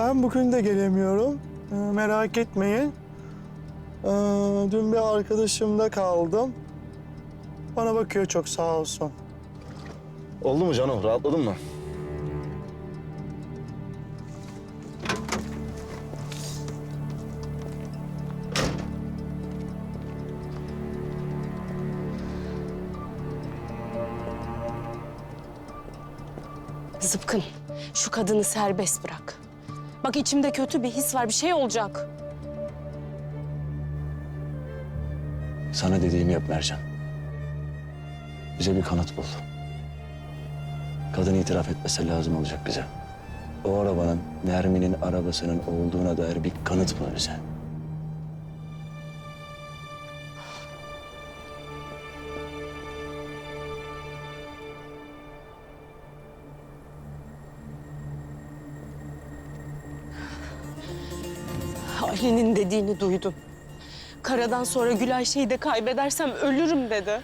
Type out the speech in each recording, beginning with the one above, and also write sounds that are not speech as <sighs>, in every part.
Ben bugün de gelemiyorum. Ee, merak etmeyin. Ee, dün bir arkadaşımda kaldım. Bana bakıyor çok sağ olsun. Oldu mu Cano? Rahatladın mı? Zıpkın, şu kadını serbest bırak. Bak içimde kötü bir his var, bir şey olacak. Sana dediğimi yap Mercan. Bize bir kanıt bul. Kadın itiraf etmesi lazım olacak bize. O arabanın Nermin'in arabasının olduğuna dair bir kanıt bul bize. Ali'nin dediğini duydum. Karadan sonra Gülay şeyi de kaybedersem ölürüm dedi.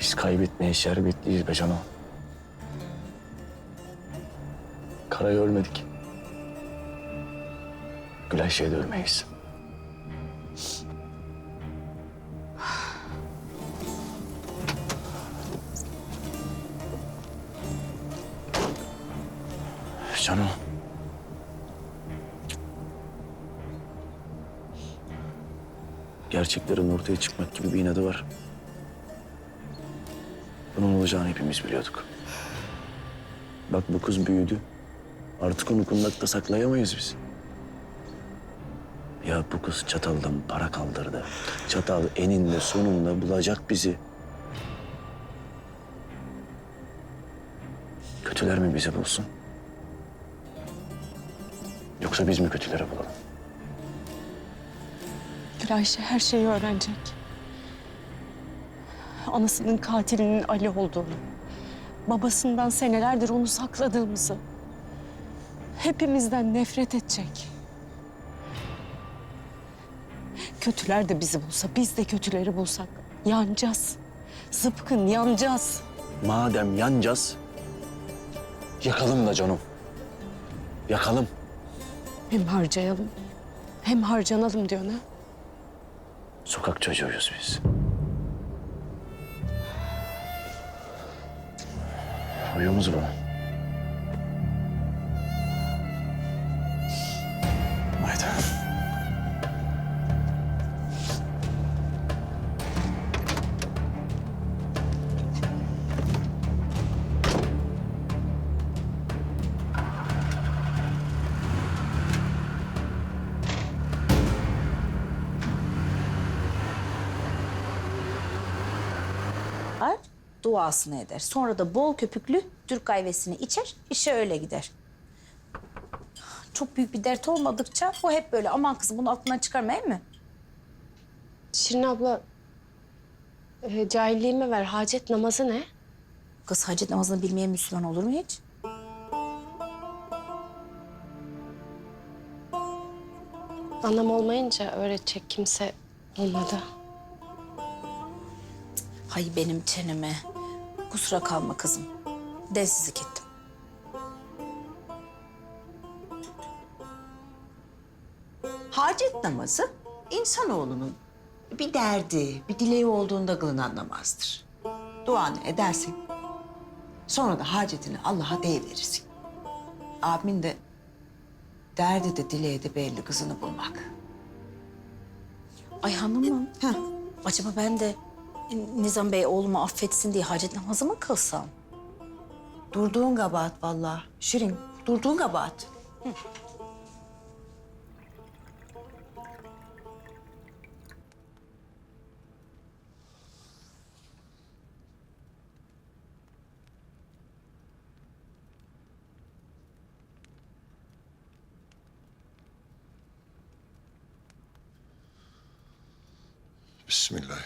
Biz kaybetmeye şerbetliyiz be Cano. Karayı ölmedik. Gülay şeyde ölmeyiz. <sighs> Cano. Gerçeklerin ortaya çıkmak gibi bir inadı var. Bunun olacağını hepimiz biliyorduk. Bak bu kız büyüdü. Artık onu kundakta saklayamayız biz. Ya bu kız çataldan para kaldırdı. Çatal eninde sonunda bulacak bizi. Kötüler mi bizi bulsun? Yoksa biz mi kötülere bulalım? Gülay şey her şeyi öğrenecek. Anasının katilinin Ali olduğunu, babasından senelerdir onu sakladığımızı, hepimizden nefret edecek. Kötüler de bizi bulsa, biz de kötüleri bulsak yanacağız. Zıpkın yanacağız. Madem yanacağız, yakalım da canım. Yakalım. Hem harcayalım, hem harcanalım diyor ne? Sokak çocuğuyuz biz. Uyuyor musun duasını eder. Sonra da bol köpüklü Türk kahvesini içer, işe öyle gider. Çok büyük bir dert olmadıkça o hep böyle aman kızım bunu aklından çıkarma değil mi? Şirin abla, e, cahilliğime ver. Hacet namazı ne? Kız hacet namazını bilmeyen Müslüman olur mu hiç? Anlam olmayınca öğretecek kimse olmadı. Hay benim çeneme. Kusura kalma kızım. Densizlik ettim. Hacet namazı insanoğlunun bir derdi, bir dileği olduğunda kılınan namazdır. Duanı edersin. Sonra da hacetini Allah'a deyiverirsin. Abimin de derdi de dileği de belli kızını bulmak. Ay hanımım. Heh. Acaba ben de Nizam Bey oğlumu affetsin diye hacet namazı mı kılsam? Durduğun kabahat vallahi. Şirin, durduğun kabahat.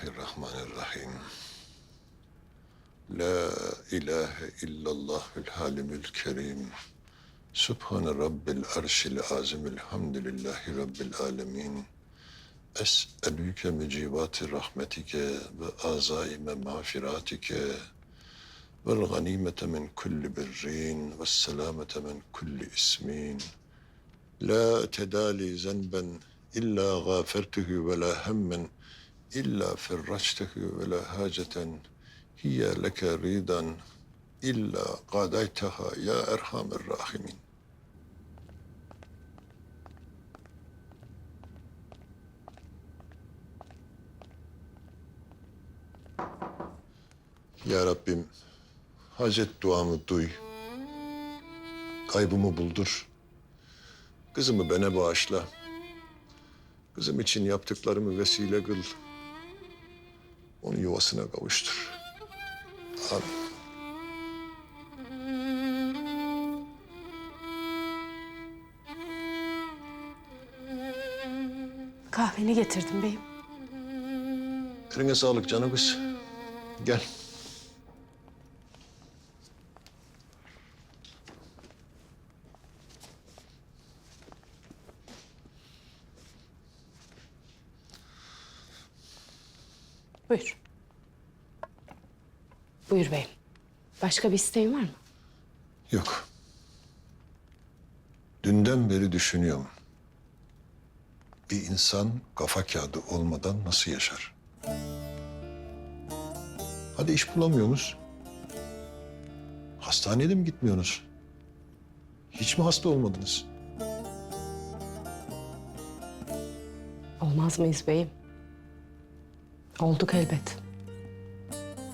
الله الرحمن الرحيم. لا إله إلا الله الحالم الكريم. سبحان رب العرش العظيم. الحمد لله رب العالمين. أسألك مجيبات رحمتك وعزائم مغفراتك والغنيمة من كل برين والسلامة من كل اسمين. لا تدالي ذنبا إلا غافرته ولا هما illa ferraçtehu ve la haceten hiye leke ridan illa gadaytaha ya erhamer rahimin. Ya Rabbim, Hazret duamı duy. Kaybımı buldur. Kızımı bana bağışla. Kızım için yaptıklarımı vesile kıl. Onu yuvasına kavuştur. Amin. Kahveni getirdim beyim. Eline sağlık canım kız. Gel. Başka bir isteğin var mı? Yok. Dünden beri düşünüyorum. Bir insan kafa kağıdı olmadan nasıl yaşar? Hadi iş bulamıyorsunuz. Hastaneye de mi gitmiyorsunuz? Hiç mi hasta olmadınız? Olmaz mıyız beyim? Olduk elbet.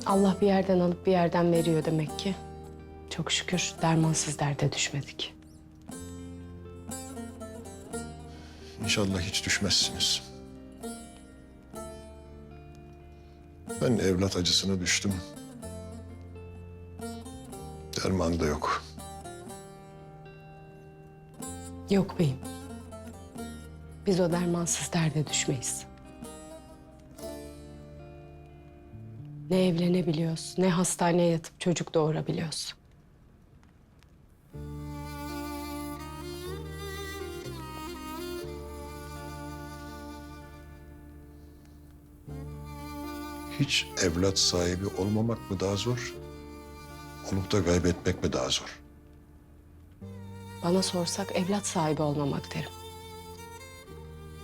Allah bir yerden alıp bir yerden veriyor demek ki. Çok şükür dermansız derde düşmedik. İnşallah hiç düşmezsiniz. Ben evlat acısına düştüm. Derman da yok. Yok beyim. Biz o dermansız derde düşmeyiz. Ne evlenebiliyoruz, ne hastaneye yatıp çocuk doğurabiliyoruz. Hiç evlat sahibi olmamak mı daha zor? Olup da kaybetmek mi daha zor? Bana sorsak evlat sahibi olmamak derim.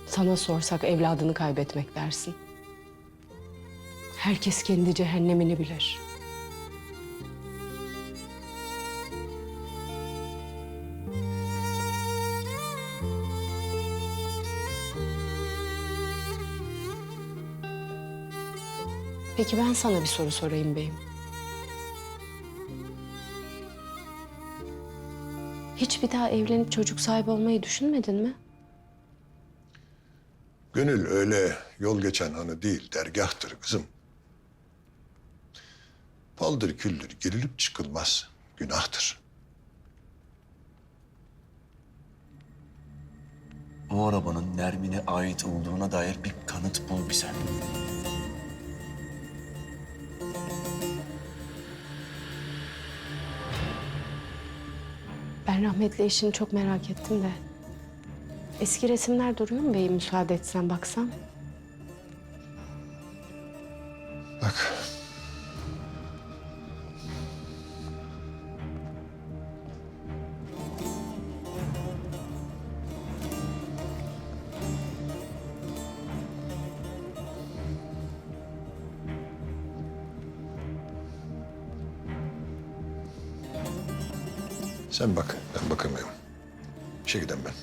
Sana sorsak evladını kaybetmek dersin. Herkes kendi cehennemini bilir. Peki ben sana bir soru sorayım beyim. Hiç bir daha evlenip çocuk sahibi olmayı düşünmedin mi? Gönül öyle yol geçen hanı değil, dergahtır kızım. Paldır küldür girilip çıkılmaz, günahtır. O arabanın Nermin'e ait olduğuna dair bir kanıt bul bize. Ben rahmetli eşini çok merak ettim de. Eski resimler duruyor mu beyim müsaade etsen baksam? Bak. Sen bak, ben bakamıyorum. İşe gidem ben.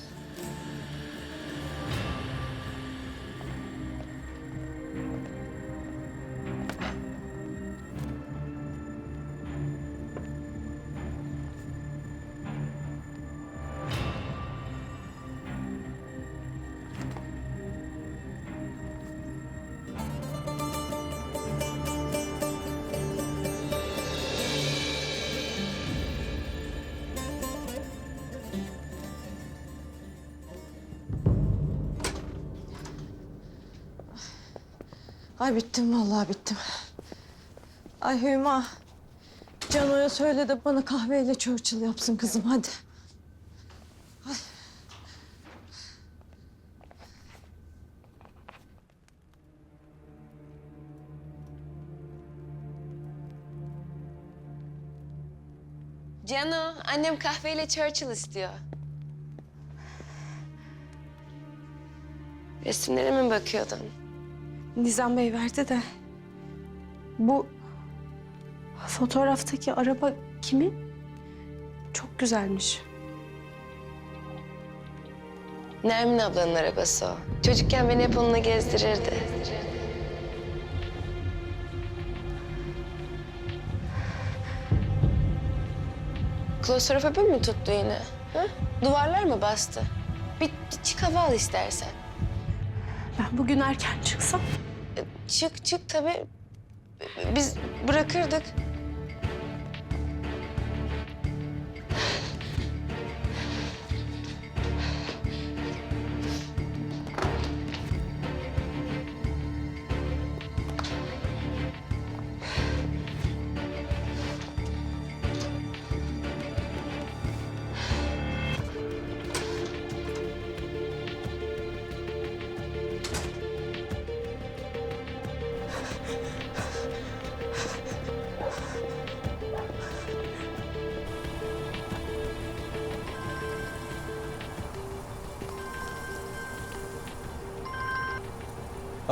Ay bittim vallahi bittim. Ay Hüma. Cano'ya söyle de bana kahveyle Churchill yapsın kızım hadi. Cano, annem kahveyle Churchill istiyor. Resimlere mi bakıyordun? Nizam Bey verdi de. Bu fotoğraftaki araba kimin? Çok güzelmiş. Nermin ablanın arabası o. Çocukken beni hep onunla gezdirirdi. Klostrofobi mi tuttu yine? Ha? Duvarlar mı bastı? Bir, çık hava al istersen. Ben bugün erken çıksam Çık çık tabii. Biz bırakırdık.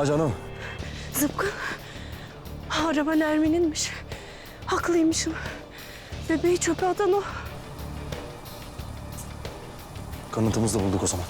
Ha canım. Zıpkın. Araba Nermin'inmiş. Haklıymışım. Bebeği çöpe atan o. Kanıtımızı da bulduk o zaman.